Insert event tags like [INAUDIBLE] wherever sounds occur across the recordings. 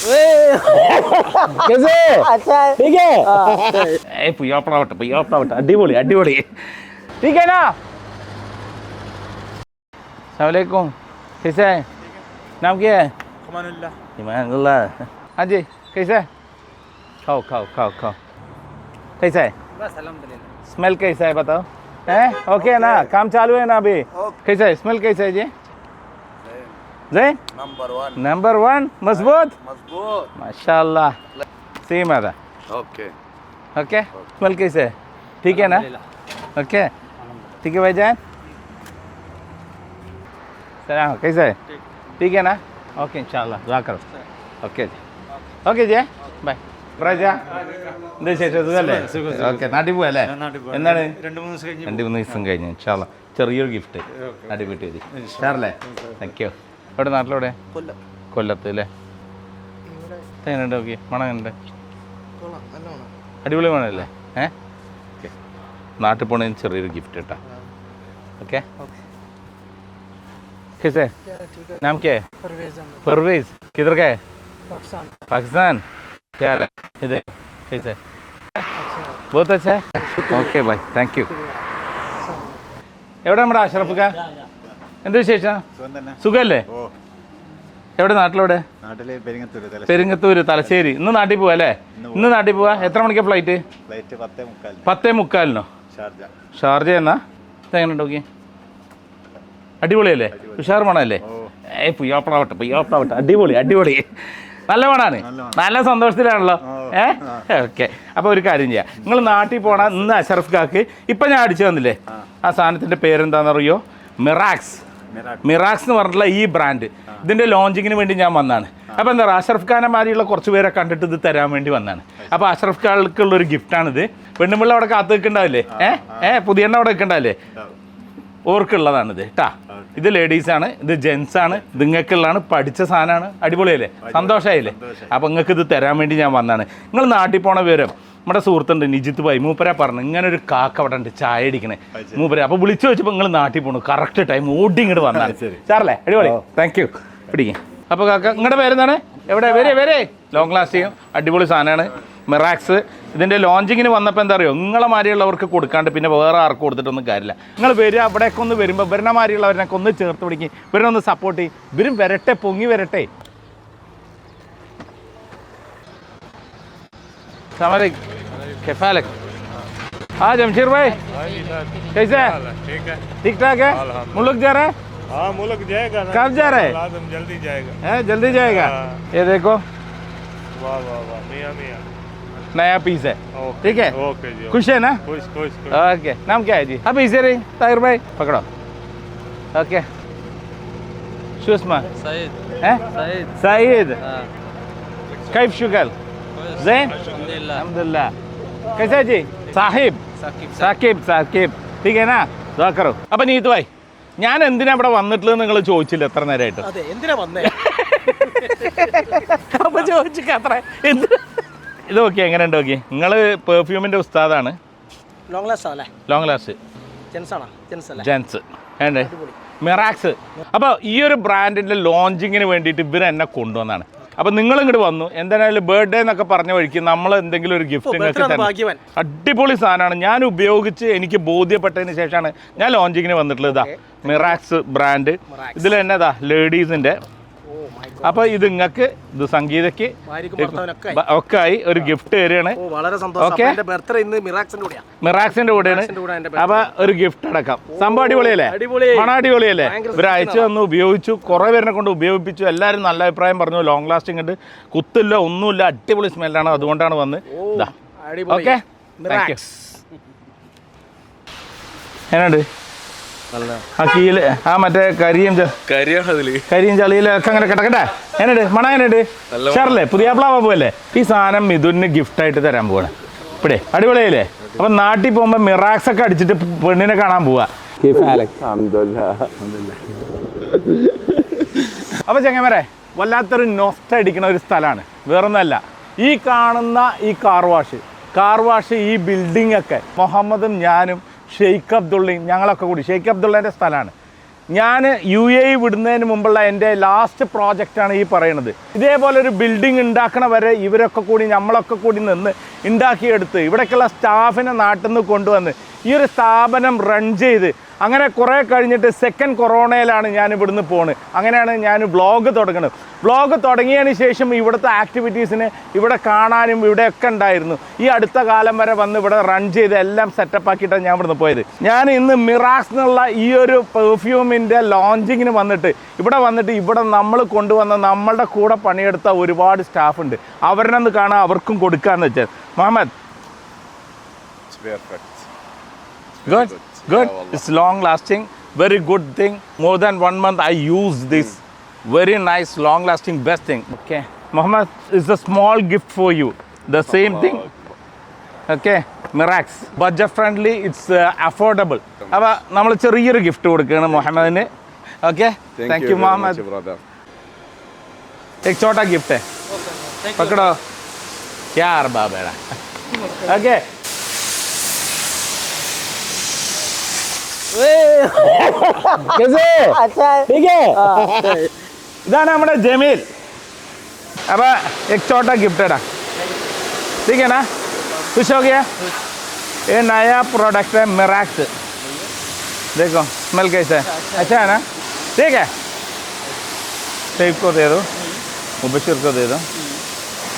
[LAUGHS] कैसे अच्छा है ठीक है [LAUGHS] ए पुयापड़ा वट पुयापड़ा वट അടിപൊളി അടിപൊളി ठीक है ना सलामकुम कैसे है नाम क्या है ईमानुल्लाह हाँ जी कैसे है खाओ खाओ खाओ खाओ कैसा है बस अल्हम्दुलिल्लाह स्मेल कैसा है बताओ है ओके है ना काम चालू है ना अभी कैसा है स्मेल कैसा है जी जय नंबर वन नंबर वन मजबूत मजबूत माशाल्लाह सेम है ओके ओके स्मेल कैसे है ठीक है ना ओके ठीक है भाईजान सलाम कैसा है ठीक है ना ओके इंशाल्लाह दुआ करो ഓക്കെ ഓക്കെ ജെ ബൈ പ്രജ എന്താ ശേഷം സുഖല്ലേ ഓക്കെ നാട്ടിൽ പോവല്ലേ എന്താണ് രണ്ട് മൂന്ന് ദിവസം കഴിഞ്ഞ് രണ്ട് മൂന്ന് ദിവസം കഴിഞ്ഞ് ഇൻഷാല്ല ചെറിയൊരു ഗിഫ്റ്റ് നാട്ടിൽ വീട്ടിൽ മതി ഷാറല്ലേ താങ്ക് യു എവിടെ നാട്ടിലെവിടെ കൊല്ലത്ത് അല്ലേ എങ്ങനെയുണ്ട് ഓക്കെ മണം എങ്ങനെയുണ്ട് അടിപൊളി മണമല്ലേ ഏ ഓക്കെ നാട്ടിൽ പോണതിന് ചെറിയൊരു ഗിഫ്റ്റ് കേട്ടാ ഓക്കെ कैसे नाम क्या है परवेज किधर का है पाकिस्तान क्या हाल है इधर कैसे बहुत अच्छा है ഓക്കെ ബൈ താങ്ക് യു എവിടെ നമ്മുടെ അഷ്റഫുക്ക എന്ത് വിശേഷം? സുഖല്ലേ? എവിടെ നാട്ടിലെവിടെ? പെരുങ്ങത്തൂര് തലശ്ശേരി. ഇന്ന് നാട്ടിൽ പോവാ അല്ലേ? ഇന്ന് നാട്ടിൽ പോവാ? എത്ര മണിക്കാ ഫ്ലൈറ്റ് പത്തേ മുക്കാലിന്. ഷാർജ. ഷാർജ എന്നാ? എങ്ങനെ നോക്കി അടിപൊളിയല്ലേ? ഉഷാർ മണല്ലേ ഏ പുയ്യാപ്പളാവട്ടെ പുയ്യാപ്പളാവട്ടെ. അടിപൊളി അടിപൊളി. നല്ല മണാണ്. നല്ല സന്തോഷത്തിലാണല്ലോ. ഏ? ഓക്കെ. അപ്പോൾ ഒരു കാര്യം ചെയ്യാം. നിങ്ങൾ നാട്ടിൽ പോണ ഇന്ന് അഷറഫ് കാക്ക്. ഇപ്പം ഞാൻ അടിച്ചു തന്നില്ലേ? ആ. സാധനത്തിന്റെ പേരെന്താണെന്നറിയോ മിറാക്സ്. മിറാക്സ്. എന്ന് പറഞ്ഞിട്ടുള്ള ഈ ബ്രാൻഡ് ഇതിന്റെ ലോഞ്ചിങ്ങിന് വേണ്ടി ഞാൻ വന്നാണ് അപ്പോൾ എന്താ പറയുക അഷറഫ് ഖാനെ മാതിരിയുള്ള കുറച്ച് പേരെ കണ്ടിട്ട് ഇത് തരാൻ വേണ്ടി വന്നാണ് അപ്പോൾ അഷറഫ് ഖാൾക്കുള്ള ഒരു ഗിഫ്റ്റാണിത് പെണ്ണുമ്പിള്ള അവിടെ കാത്തു നിൽക്കണ്ടാവില്ലേ? ഏ? ഏ പുതിയ എണ്ണ അവിടെ നിൽക്കണ്ടാവില്ലേ? ഓർക്കുള്ളതാണിത് കേട്ടാ ഇത് ലേഡീസാണ് ഇത് ജെൻസ് ആണ് ഇത് നിങ്ങൾക്കുള്ളതാണ് പഠിച്ച സാധനമാണ്. അടിപൊളിയല്ലേ? സന്തോഷമായില്ലേ അപ്പോൾ നിങ്ങൾക്ക് ഇത് തരാൻ വേണ്ടി ഞാൻ വന്നാണ് നിങ്ങൾ നാട്ടിൽ പോണ വിവരം നമ്മുടെ സുഹൃത്തുണ്ട് നിജിത്ത് ഭായി. മൂപ്പര പറഞ്ഞു ഇങ്ങനെ ഒരു കാക്ക അവിടെ ഉണ്ട് ചായ അടിക്കണേ. മൂപ്പര അപ്പൊ വിളിച്ചു വെച്ചപ്പോൾ നിങ്ങൾ നാട്ടിൽ പോണു. കറക്റ്റ് ടൈം ഓടി ഇങ്ങോട്ട് വന്നാൽ സാറല്ലേ? അടിപൊളി. താങ്ക് യു പിടിക്കും. അപ്പോൾ കാക്ക നിങ്ങളുടെ പേരെന്താണ്? എവിടെ? വരെ വരെ. ലോങ് ലാസ്റ്റ് ചെയ്യും അടിപൊളി സാധനമാണ് മിറാക്സ്. ഇതിന്റെ ലോഞ്ചിങ്ങിന് വന്നപ്പോൾ എന്താ അറിയോ? നിങ്ങളെ മാതിരിയുള്ളവർക്ക് കൊടുക്കാണ്ട് പിന്നെ വേറെ ആർക്കും കൊടുത്തിട്ടൊന്നും കാര്യമില്ല. നിങ്ങൾ വരിക അവിടെയൊക്കെ ഒന്ന് വരുമ്പോൾ ഇവരുടെ മാതിരിയുള്ളവരൊക്കെ ഒന്ന് ചേർത്ത് പിടിക്കും. ഇവരൊന്ന് സപ്പോർട്ട് ചെയ്യും. ഇവരും വരട്ടെ പൊങ്ങി വരട്ടെ. अलैक कैफा अलैक हाँ जमशेर भाई। कैसे है? ठीक है ठीक ठाक है? मुल्क जा रहा है? हाँ मुल्क जाएगा कब जा रहा है? जल्दी जाएगा? हैं। जल्दी जाएगा हाँ। ये देखो। वाह वाह वाह मियाँ मियाँ। नया पीस है। ठीक है? ओके जी खुश है ना? खुश खुश ओके नाम क्या है जी? अब इसे रही ताहिर भाई पकड़ो। ओके। सुषमा सईद। हैं? सईद। सईद। हाँ। कैफ शुगल। जैन अल्हम्दुलिल्लाह अल्हम्दुलिल्लाह कैसे है जी साहिब साकिब സാക്കിബ് സാക്കിബ് ठीक है ना ദാ കറോ അപ്പൊ നീത് ഭായ് ഞാൻ എന്തിനാ ഇവിടെ വന്നിട്ടുള്ളത് നിങ്ങൾ ചോദിച്ചില്ല എത്ര നേരമായിട്ട് അതെ എന്തിനാ വന്നേ [LAUGHS] അപ്പൊ ചോദിച്ചു അത്ര എന്ത് ഇത് നോക്കി എങ്ങനെയുണ്ട് നോക്കി നിങ്ങൾ പെർഫ്യൂമിന്റെ ഉസ്താദാണ് ലോങ് ലാസ്റ്റ് അല്ലേ ലോങ് ലാസ്റ്റ് ജെൻസ് ആണോ ജെൻസ് അല്ലേ ജെൻസ് വേണ്ടേ മിറാക്സ് അപ്പോൾ ഈ ഒരു ബ്രാൻഡിൻ്റെ ലോഞ്ചിങ്ങിന് വേണ്ടിയിട്ട് ഇവർ എന്നെ കൊണ്ടുവന്നാണ് അപ്പോൾ നിങ്ങൾ ഇങ്ങോട്ട് വന്നു. എന്തായാലും ബർത്ത്ഡേ എന്നൊക്കെ പറഞ്ഞ വഴിക്ക് നമ്മൾ എന്തെങ്കിലും ഒരു ഗിഫ്റ്റ് നിങ്ങൾക്ക്. അടിപൊളി സാധനമാണ്. ഞാൻ ഉപയോഗിച്ച് എനിക്ക് ബോധ്യപ്പെട്ടതിന് ശേഷമാണ് ഞാൻ ലോഞ്ചിങ്ങിന് വന്നിട്ടുള്ളത്. ഇതാ മിറാക്സ് ബ്രാൻഡ് ഇതിൽ തന്നെ ഇതാ ലേഡീസിന്റെ അപ്പോൾ ഇത് നിങ്ങൾക്ക് ഇത് സംഗീതയ്ക്ക് ഒക്കെ ആയി. ഒരു ഗിഫ്റ്റ് തരികയാണ്. വളരെ സന്തോഷം. ബർത്ത്ഡേ ഇന്ന് മിറാക്സിന്റെ കൂടെയാ. മിറാക്സിന്റെ കൂടെയാണ്. മിറാക്സിന്റെ അപ്പൊ ഒരു ഗിഫ്റ്റ് അടക്കാം. സംഭവം അടിപൊളിയല്ലേ? അടിപൊളി. മണം അടിപൊളിയല്ലേ? ഇവർ അയച്ചു തന്നു ഉപയോഗിച്ചു. കുറെ പേരിനെ കൊണ്ട് ഉപയോഗിപ്പിച്ചു. എല്ലാവരും നല്ല അഭിപ്രായം പറഞ്ഞു. ലോങ് ലാസ്റ്റിംഗ് ഉണ്ട്. കുത്തില്ല ഒന്നുമില്ല. അടിപൊളി സ്മെല്ലാണ്. അതുകൊണ്ടാണ് വന്ന്. ഓക്കെ? എന്നുണ്ട്? ആ കീൽ ആ മറ്റേ കരിയും കരിയും ചളിയിലൊക്കെ അങ്ങനെ കിടക്കട്ടെ. എന്നുണ്ട് മണ എന്നുണ്ട് ഷാറല്ലേ പുതിയ പോവല്ലേ ഈ സാധനം മിഥുന് ഗിഫ്റ്റ് ആയിട്ട് തരാൻ പോവാണ്. ഇപ്പഴേ അടിപൊളിയല്ലേ അപ്പൊ നാട്ടിൽ പോകുമ്പോ മിറാക്സ് ഒക്കെ അടിച്ചിട്ട് പെണ്ണിനെ കാണാൻ പോവാ. അപ്പൊ ചെങ്ങന്മാരെ വല്ലാത്തൊരു നൊസ്റ്റ അടിക്കുന്ന ഒരു സ്ഥലമാണ് വേറൊന്നല്ല ഈ കാണുന്ന ഈ കാർ വാഷ് കാർ വാഷ് ഈ ബിൽഡിംഗ് ഒക്കെ മുഹമ്മദും ഞാനും ഷെയ്ഖ് അബ്ദുള്ളയും ഞങ്ങളൊക്കെ കൂടി. ഷെയ്ഖ് അബ്ദുള്ളേന്റെ സ്ഥലമാണ്. ഞാൻ യു എ വിടുന്നതിന് മുമ്പുള്ള എന്റെ ലാസ്റ്റ് പ്രോജക്റ്റാണ് ഈ പറയുന്നത് ഇതേപോലെ ഒരു ബിൽഡിംഗ് ഉണ്ടാക്കണ വരെ ഇവരൊക്കെ കൂടി നമ്മളൊക്കെ കൂടി നിന്ന് ഉണ്ടാക്കിയെടുത്ത് ഇവിടേക്കുള്ള സ്റ്റാഫിനെ നാട്ടിൽ നിന്ന് കൊണ്ടുവന്ന് ഈ ഒരു സ്ഥാപനം റൺ ചെയ്ത്. അങ്ങനെ കുറേ കഴിഞ്ഞിട്ട് സെക്കൻഡ് കൊറോണയിലാണ് ഞാൻ ഇവിടുന്ന് പോണ്. അങ്ങനെയാണ് ഞാൻ വ്ളോഗ് തുടങ്ങുന്നത് വ്ളോഗ് തുടങ്ങിയതിന് ശേഷം ഇവിടുത്തെ ആക്ടിവിറ്റീസിനെ ഇവിടെ കാണാനും ഇവിടെയൊക്കെ ഉണ്ടായിരുന്നു. ഈ അടുത്ത കാലം വരെ വന്ന് ഇവിടെ റൺ ചെയ്ത് എല്ലാം സെറ്റപ്പ് ആക്കിയിട്ടാണ് ഞാൻ ഇവിടുന്ന് പോയത്. ഞാൻ ഇന്ന് മിറാസ് എന്നുള്ള ഈ ഒരു പെർഫ്യൂമിന്റെ ലോഞ്ചിങ്ങിന് വന്നിട്ട് ഇവിടെ വന്നിട്ട് ഇവിടെ നമ്മൾ കൊണ്ടുവന്ന നമ്മളുടെ കൂടെ പണിയെടുത്ത ഒരുപാട് സ്റ്റാഫ് ഉണ്ട്. അവരെന്ന് കാണാൻ അവർക്കും കൊടുക്കാന്ന് വെച്ചാൽ. Muhammad. perfect. Good, good. It's long lasting. Very good thing. More than one month I use this. Very nice, long lasting, best thing. Okay. Muhammad, it's a small gift for you. The same thing. Okay. മിറാക്സ് budget friendly it's affordable അപ്പോൾ നമ്മൾ ചെറിയൊരു gift കൊടുക്കുകയാണ് മുഹമ്മദിന് okay thank you Muhammad brother. एक छोटा gift है पकड़ो क्या अरबा बेड़ा ओके कैसे? अच्छा। है ठीक है? जाना हमारा जमील अब एक छोटा गिफ्ट है ठीक है ना? खुश हो गया? ये नया प्रोडक्ट है मेराक्स देखो स्मेल कैसा है? अच्छा है ना? ठीक है? सेब को दे दो मुबशर को दे दो।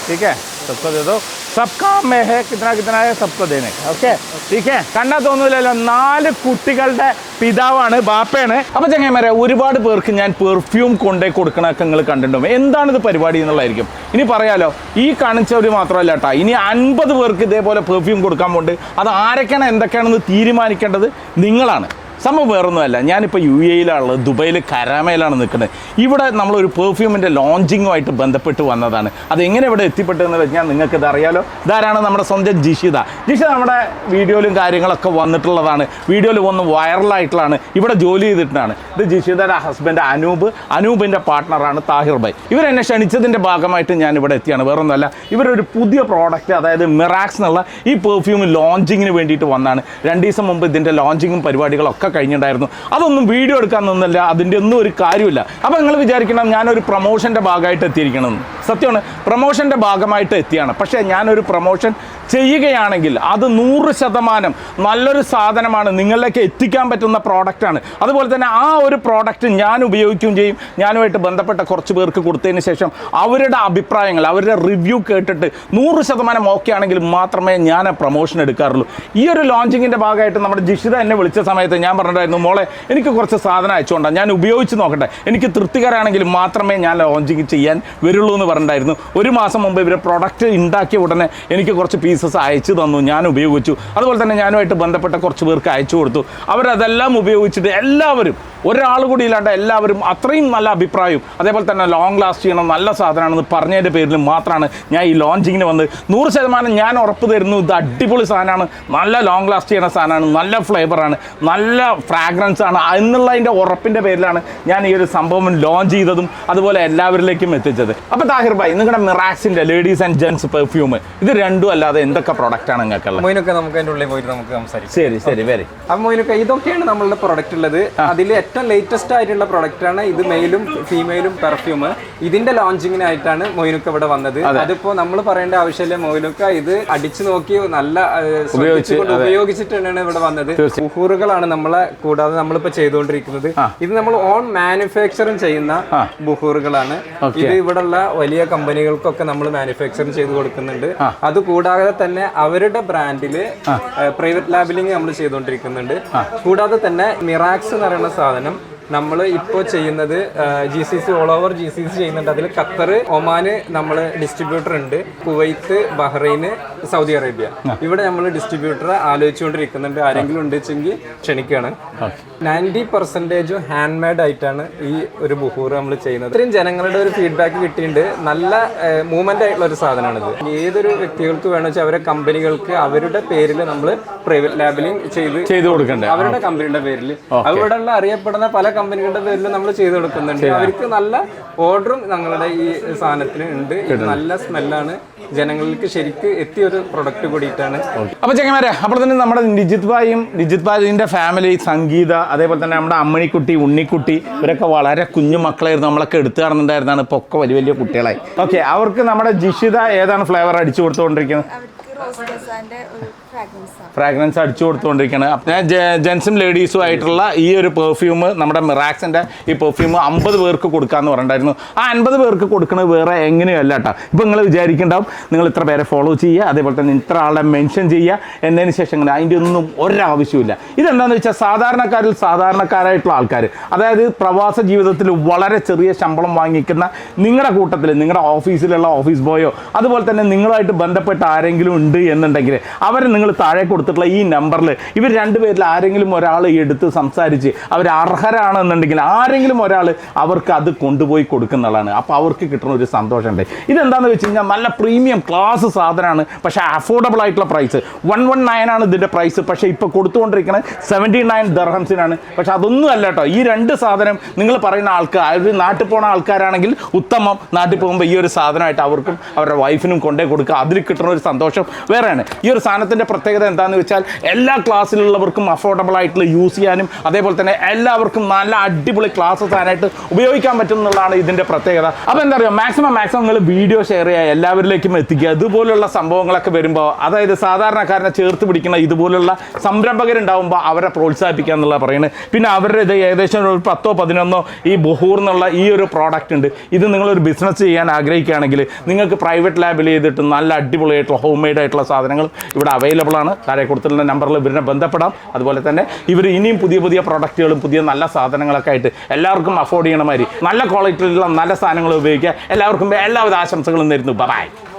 ठीक है? सबको दे दो। सब काम में है कितना कितना है सबको देने का ഓക്കെ ठीक है കണ്ടാ തോന്നൂലല്ലോ നാല് കുട്ടികളുടെ പിതാവാണ് ബാപ്പയാണ് അപ്പൊ ചങ്ങന്മാരെ ഒരുപാട് പേർക്ക് ഞാൻ പെർഫ്യൂം കൊണ്ടേ കൊടുക്കണൊക്കെ നിങ്ങൾ കണ്ടിട്ടുണ്ടാവും എന്താണ് ഇത് പരിപാടി എന്നുള്ളതായിരിക്കും ഇനി പറയാലോ ഈ കാണിച്ചവർ മാത്രമല്ല കേട്ടോ ഇനി അൻപത് പേർക്ക് ഇതേപോലെ പെർഫ്യൂം കൊടുക്കാൻ പോണ്ട് അത് ആരൊക്കെയാണ് എന്തൊക്കെയാണെന്ന് തീരുമാനിക്കേണ്ടത് നിങ്ങളാണ് സംഭവം വേറൊന്നുമല്ല. ഞാനിപ്പോൾ യു എയിലാണുള്ളത് ദുബൈയിൽ കരാമയിലാണ് നിൽക്കുന്നത്. ഇവിടെ നമ്മളൊരു പെർഫ്യൂമിന്റെ ലോഞ്ചിങ്ങുമായിട്ട് ബന്ധപ്പെട്ട് വന്നതാണ്. അതെങ്ങനെ ഇവിടെ എത്തിപ്പെട്ടതെന്ന് വെച്ചാൽ നിങ്ങൾക്ക് ഇത് അറിയാലോ. ഇതാരാണ് നമ്മുടെ സ്വന്തം ജിഷിത. ജിഷിത നമ്മുടെ വീഡിയോയിലും കാര്യങ്ങളൊക്കെ വന്നിട്ടുള്ളതാണ്. വീഡിയോയിൽ ഒന്ന് വൈറലായിട്ടുള്ളതാണ് ഇവിടെ ജോലി ചെയ്തിട്ടാണ് ഇത് ജിഷിതയുടെ ഹസ്ബൻഡ് അനൂപ്. അനൂപിന്റെ പാർട്ട്ണറാണ് താഹിർ ഭായ്. ഇവരെന്നെ ക്ഷണിച്ചതിന്റെ ഭാഗമായിട്ട് ഞാൻ ഇവിടെ എത്തിയാണ്. വേറൊന്നുമല്ല ഇവരൊരു പുതിയ പ്രോഡക്റ്റ് അതായത് മിറാക്സ് എന്നുള്ള ഈ പെർഫ്യൂം ലോഞ്ചിങ്ങിന് വേണ്ടിയിട്ട് വന്നാണ്. രണ്ട് ദിവസം മുമ്പ് ഇതിന്റെ ലോഞ്ചിങ്ങും പരിപാടികളൊക്കെ കഴിഞ്ഞിട്ടുണ്ടായിരുന്നു. അതൊന്നും വീഡിയോ എടുക്കാൻ നിന്നില്ല. അതിന്റെ ഒന്നും ഒരു കാര്യമില്ല അപ്പോൾ നിങ്ങൾ വിചാരിക്കണം ഞാനൊരു പ്രൊമോഷന്റെ ഭാഗമായിട്ട് എത്തിയിരിക്കണം. സത്യമാണ്. പ്രൊമോഷന്റെ ഭാഗമായിട്ട് എത്തിയാണ്. പക്ഷേ ഞാനൊരു പ്രൊമോഷൻ ചെയ്യുകയാണെങ്കിൽ അത് നൂറ് ശതമാനം നല്ലൊരു സാധനമാണ് നിങ്ങളിലേക്ക് എത്തിക്കാൻ പറ്റുന്ന പ്രോഡക്റ്റാണ് അതുപോലെ തന്നെ ആ ഒരു പ്രോഡക്റ്റ് ഞാൻ ഉപയോഗിക്കുകയും ചെയ്യും. ഞാനുമായിട്ട് ബന്ധപ്പെട്ട കുറച്ച് പേർക്ക് കൊടുത്തതിന് ശേഷം അവരുടെ അഭിപ്രായങ്ങൾ അവരുടെ റിവ്യൂ കേട്ടിട്ട് നൂറ് ശതമാനം ഓക്കെ ആണെങ്കിൽ മാത്രമേ ഞാൻ പ്രൊമോഷൻ എടുക്കാറുള്ളൂ. ഈ ഒരു ലോഞ്ചിങ്ങിന്റെ ഭാഗമായിട്ട് നമ്മുടെ ജിഷിത എന്നെ വിളിച്ച സമയത്ത് ഞാൻ പറഞ്ഞിട്ടായിരുന്നു മോളെ എനിക്ക് കുറച്ച് സാധനം അയച്ചുകൊണ്ടാണ് ഞാൻ ഉപയോഗിച്ച് നോക്കട്ടെ. എനിക്ക് തൃപ്തികരമാണെങ്കിൽ മാത്രമേ ഞാൻ ലോഞ്ചിങ് ചെയ്യാൻ വരുള്ളൂ എന്ന് പറഞ്ഞിട്ടുണ്ടായിരുന്നു. ഒരു മാസം മുമ്പ് ഇവരെ പ്രൊഡക്റ്റ് ഉണ്ടാക്കിയ ഉടനെ എനിക്ക് കുറച്ച് പീസസ് അയച്ചു തന്നു ഞാൻ ഉപയോഗിച്ചു. അതുപോലെ തന്നെ ഞാനുമായിട്ട് ബന്ധപ്പെട്ട കുറച്ച് പേർക്ക് അയച്ചു കൊടുത്തു. അവരതെല്ലാം ഉപയോഗിച്ചിട്ട് എല്ലാവരും ഒരാൾ കൂടി ഇല്ലാണ്ട് എല്ലാവരും അത്രയും നല്ല അഭിപ്രായവും അതേപോലെ തന്നെ ലോങ് ലാസ്റ്റ് ചെയ്യണം നല്ല സാധനമാണെന്ന് പറഞ്ഞതിന്റെ പേരിൽ മാത്രമാണ് ഞാൻ ഈ ലോഞ്ചിങ്ങിന് വന്ന് നൂറ് ശതമാനം ഞാൻ ഉറപ്പ് തരുന്നു ഇത് അടിപൊളി സാധനമാണ്. നല്ല ലോങ് ലാസ്റ്റ് ചെയ്യുന്ന സാധനമാണ് നല്ല ഫ്ലേവറാണ് നല്ല ഫ്രാഗ്രൻസ് ആണ് എന്നുള്ളതിന്റെ ഉറപ്പിന്റെ പേരിലാണ് ഞാൻ ഈ ഒരു സംഭവം ലോഞ്ച് ചെയ്തതും അതുപോലെ എല്ലാവരിലേക്കും എത്തിച്ചത്. അപ്പോൾ താഹിർ ഭായ് നിങ്ങളുടെ മിറാക്സിന്റെ ലേഡീസ് ആൻഡ് ജെൻസ് പെർഫ്യൂം ഇത് രണ്ടും അല്ലാതെ എന്തൊക്കെ പ്രൊഡക്റ്റാണ് നിങ്ങൾക്കുള്ളത്? മൊയിനൊക്കെ നമുക്ക് അതിന്റെ ഉള്ളിൽ പോയിട്ട് നമുക്ക് സംസാരിക്കാം. ശരി ശരി വരെ അപ്പോൾ മൊയിനൊക്കെ ഇതൊക്കെയാണ് നമ്മളുടെ പ്രൊഡക്റ്റ് ഉള്ളത്. അതിൽ ഏറ്റവും ലേറ്റസ്റ്റ് ആയിട്ടുള്ള പ്രൊഡക്റ്റ് ആണ് ഇത് മെയിലും ഫീമെയിലും പെർഫ്യൂം ഇതിന്റെ ലോഞ്ചിങ്ങിനായിട്ടാണ് മൊയിനുക്ക ഇവിടെ വന്നത്. അതിപ്പോ നമ്മൾ പറയേണ്ട ആവശ്യമില്ല മൊയിനുക്ക. ഇത് അടിച്ചു നോക്കി നല്ല ഉപയോഗിച്ചിട്ടാണ് ഇവിടെ വന്നത്. ബുഹൂറുകളാണ് നമ്മളെ കൂടാതെ നമ്മളിപ്പോ ചെയ്തുകൊണ്ടിരിക്കുന്നത്. ഇത് നമ്മൾ ഓൺ മാനുഫാക്ചറിങ് ചെയ്യുന്ന ബുഹൂറുകളാണ്. ഇത് ഇവിടെയുള്ള വലിയ കമ്പനികൾക്കൊക്കെ നമ്മൾ മാനുഫാക്ചറിങ് ചെയ്ത് കൊടുക്കുന്നുണ്ട്. അത് കൂടാതെ തന്നെ അവരുടെ ബ്രാൻഡിൽ പ്രൈവറ്റ് ലാബിലിംഗ് നമ്മൾ ചെയ്തുകൊണ്ടിരിക്കുന്നുണ്ട്. കൂടാതെ തന്നെ മിറാക്സ് എന്ന് പറയുന്ന സാധനം കാരണം നമ്മൾ ഇപ്പോൾ ചെയ്യുന്നത് G C C all over G C C ചെയ്യുന്നുണ്ട്. അതിൽ ഖത്തർ ഒമാന് നമ്മൾ ഡിസ്ട്രിബ്യൂട്ടർ ഉണ്ട്. കുവൈത്ത് ബഹ്റൈന് സൗദി അറേബ്യ. ഇവിടെ നമ്മൾ ഡിസ്ട്രിബ്യൂട്ടർ ആലോചിച്ചുകൊണ്ടിരിക്കുന്നുണ്ട്. ആരെങ്കിലും ഉണ്ടെങ്കിൽ ക്ഷണിക്കുകയാണ് നയന്റി പെർസെന്റേജും ഹാൻഡ് മെയ്ഡ് ആയിട്ടാണ് ഈ ഒരു ബുഹൂർ നമ്മൾ ചെയ്യുന്നത്. ഇത്രയും ജനങ്ങളുടെ ഒരു ഫീഡ്ബാക്ക് കിട്ടിയിട്ടുണ്ട്. നല്ല മൂവ്മെന്റ് ആയിട്ടുള്ള ഒരു സാധനമാണിത് ഏതൊരു വ്യക്തികൾക്ക് വേണമെന്ന് വെച്ചാൽ അവരെ കമ്പനികൾക്ക് അവരുടെ പേരിൽ നമ്മൾ പ്രൈവറ്റ് ലാബിലിംഗ് ചെയ്ത് ചെയ്തു കൊടുക്കണ്ടേ? അവരുടെ കമ്പനിയുടെ പേരിൽ അവിടെയുള്ള അറിയപ്പെടുന്ന പല കമ്പനികളുടെ പേരിലും നമ്മൾ ചെയ്ത് കൊടുക്കുന്നുണ്ട്. അവർക്ക് നല്ല ഓർഡറും ഞങ്ങളുടെ ഈ സാധനത്തിന് ഉണ്ട്. നല്ല സ്മെല്ലാണ്. ജനങ്ങൾക്ക് ശരിക്ക് എത്തിയ ഒരു പ്രൊഡക്റ്റ് കൂടിയിട്ടാണ് അപ്പോൾ ചെങ്ങന്മാരെ അപ്പോൾ തന്നെ നമ്മുടെ നിജിത് ഭായും നിജിത് ഭായിന്റെ ഫാമിലി സംഗീത അതേപോലെ തന്നെ നമ്മുടെ അമ്മണിക്കുട്ടി ഉണ്ണിക്കുട്ടി ഇവരൊക്കെ വളരെ കുഞ്ഞു മക്കളായിരുന്നു. നമ്മളൊക്കെ എടുത്തു കാണുന്നുണ്ടായിരുന്നാണ്. ഇപ്പോൾ ഒക്കെ വലിയ വലിയ കുട്ടികളായി. ഓക്കെ അവർക്ക് നമ്മുടെ ജിഷിത ഏതാണ് ഫ്ലേവർ അടിച്ചു കൊടുത്തുകൊണ്ടിരിക്കുന്നത്? ഫ്രാഗ്രൻസ് അടിച്ചു കൊടുത്തുകൊണ്ടിരിക്കുകയാണ് അപ്പം ജെൻസും ലേഡീസും ആയിട്ടുള്ള ഈ ഒരു പെർഫ്യൂം നമ്മുടെ മിറാക്സിന്റെ ഈ പെർഫ്യൂം അമ്പത് പേർക്ക് കൊടുക്കാമെന്ന് പറഞ്ഞിട്ടുണ്ടായിരുന്നു. ആ അൻപത് പേർക്ക് കൊടുക്കുന്നത് വേറെ എങ്ങനെയല്ല കേട്ടോ ഇപ്പം നിങ്ങൾ വിചാരിക്കുന്നുണ്ടാവും നിങ്ങൾ ഇത്ര പേരെ ഫോളോ ചെയ്യുക അതേപോലെ തന്നെ ഇത്ര ആളെ മെൻഷൻ ചെയ്യുക എന്നതിന് ശേഷം ഇങ്ങനെ അതിന്റെ ഒന്നും ഒരാവശ്യമില്ല ഇതെന്താണെന്ന് വെച്ചാൽ സാധാരണക്കാരിൽ സാധാരണക്കാരായിട്ടുള്ള ആൾക്കാർ അതായത് പ്രവാസ ജീവിതത്തിൽ വളരെ ചെറിയ ശമ്പളം വാങ്ങിക്കുന്ന നിങ്ങളുടെ കൂട്ടത്തിൽ നിങ്ങളുടെ ഓഫീസിലുള്ള ഓഫീസ് ബോയോ അതുപോലെ തന്നെ നിങ്ങളുമായിട്ട് ബന്ധപ്പെട്ട ആരെങ്കിലും ഉണ്ട് എന്നുണ്ടെങ്കിൽ നിങ്ങൾ താഴെ കൊടുത്തിട്ടുള്ള ഈ നമ്പറിൽ ഇവർ രണ്ടുപേരിൽ ആരെങ്കിലും ഒരാൾ എടുത്ത് സംസാരിച്ച് അവർ അർഹരാണെന്നുണ്ടെങ്കിൽ ആരെങ്കിലും ഒരാൾ അവർക്ക് അത് കൊണ്ടുപോയി കൊടുക്കുന്നതാണ്. അപ്പോൾ അവർക്ക് കിട്ടുന്ന ഒരു സന്തോഷമുണ്ട്. ഇതെന്താണെന്ന് വെച്ച് കഴിഞ്ഞാൽ നല്ല പ്രീമിയം ക്ലാസ് സാധനമാണ്. പക്ഷേ അഫോർഡബിൾ ആയിട്ടുള്ള പ്രൈസ് വൺ വൺ നയൻ ആണ് ഇതിന്റെ പ്രൈസ് പക്ഷേ ഇപ്പോൾ കൊടുത്തുകൊണ്ടിരിക്കുന്നത് സെവന്റി നയൻ ദർഹംസിനാണ് പക്ഷേ അതൊന്നും അല്ല കേട്ടോ. ഈ രണ്ട് സാധനം നിങ്ങൾ പറയുന്ന ആൾക്കാർ അവർ നാട്ടിൽ പോണ ആൾക്കാരാണെങ്കിൽ ഉത്തമം. നാട്ടിൽ പോകുമ്പോൾ ഈ ഒരു സാധനമായിട്ട് അവർക്കും അവരുടെ വൈഫിനും കൊണ്ടേ കൊടുക്കുക. അതിൽ കിട്ടുന്ന ഒരു സന്തോഷം വേറെയാണ്. ഈ ഒരു സാധനത്തിന്റെ പ്രത്യേകത എന്താണെന്ന് വെച്ചാൽ എല്ലാ ക്ലാസ്സിലുള്ളവർക്കും അഫോർഡബിൾ ആയിട്ടുള്ള യൂസ് ചെയ്യാനും അതേപോലെ തന്നെ എല്ലാവർക്കും നല്ല അടിപൊളി ക്ലാസ്സസ് ആയിട്ട് ഉപയോഗിക്കാൻ പറ്റും എന്നുള്ളതാണ് ഇതിന്റെ പ്രത്യേകത. അപ്പോൾ എന്താ പറയുക മാക്സിമം മാക്സിമം നിങ്ങൾ വീഡിയോ ഷെയർ ചെയ്യുക എല്ലാവരിലേക്കും എത്തിക്കുക. ഇതുപോലുള്ള സംഭവങ്ങളൊക്കെ വരുമ്പോൾ അതായത് സാധാരണക്കാരനെ ചേർത്ത് പിടിക്കുന്ന ഇതുപോലുള്ള സംരംഭകരുണ്ടാവുമ്പോൾ അവരെ പ്രോത്സാഹിപ്പിക്കുക എന്നുള്ള പറയുന്നത്. പിന്നെ അവരുടെ ഇത് ഏകദേശം ഒരു പത്തോ പതിനൊന്നോ ഈ ബഹൂർ എന്നുള്ള ഈ ഒരു പ്രോഡക്റ്റ് ഉണ്ട്. ഇത് നിങ്ങളൊരു ബിസിനസ് ചെയ്യാൻ ആഗ്രഹിക്കുകയാണെങ്കിൽ നിങ്ങൾക്ക് പ്രൈവറ്റ് ലാബിൽ ചെയ്തിട്ട് നല്ല അടിപൊളിയായിട്ടുള്ള ഹോം മെയ്ഡ് ആയിട്ടുള്ള സാധനങ്ങൾ ഇവിടെ അവൈലബിൾ ആണ്. താഴെ കൊടുത്തിട്ടുള്ള നമ്പറിൽ ഇവരെ ബന്ധപ്പെടാം. അതുപോലെ തന്നെ ഇവർ ഇനിയും പുതിയ പുതിയ പ്രൊഡക്റ്റുകളും പുതിയ നല്ല സാധനങ്ങളൊക്കെ ആയിട്ട് എല്ലാവർക്കും അഫോർഡ് ചെയ്യണ മാതിരി നല്ല ക്വാളിറ്റിയിലുള്ള നല്ല സാധനങ്ങൾ ഉപയോഗിക്കുക. എല്ലാവർക്കും എല്ലാവിധ ആശംസകളും നേരുന്നു. ബൈ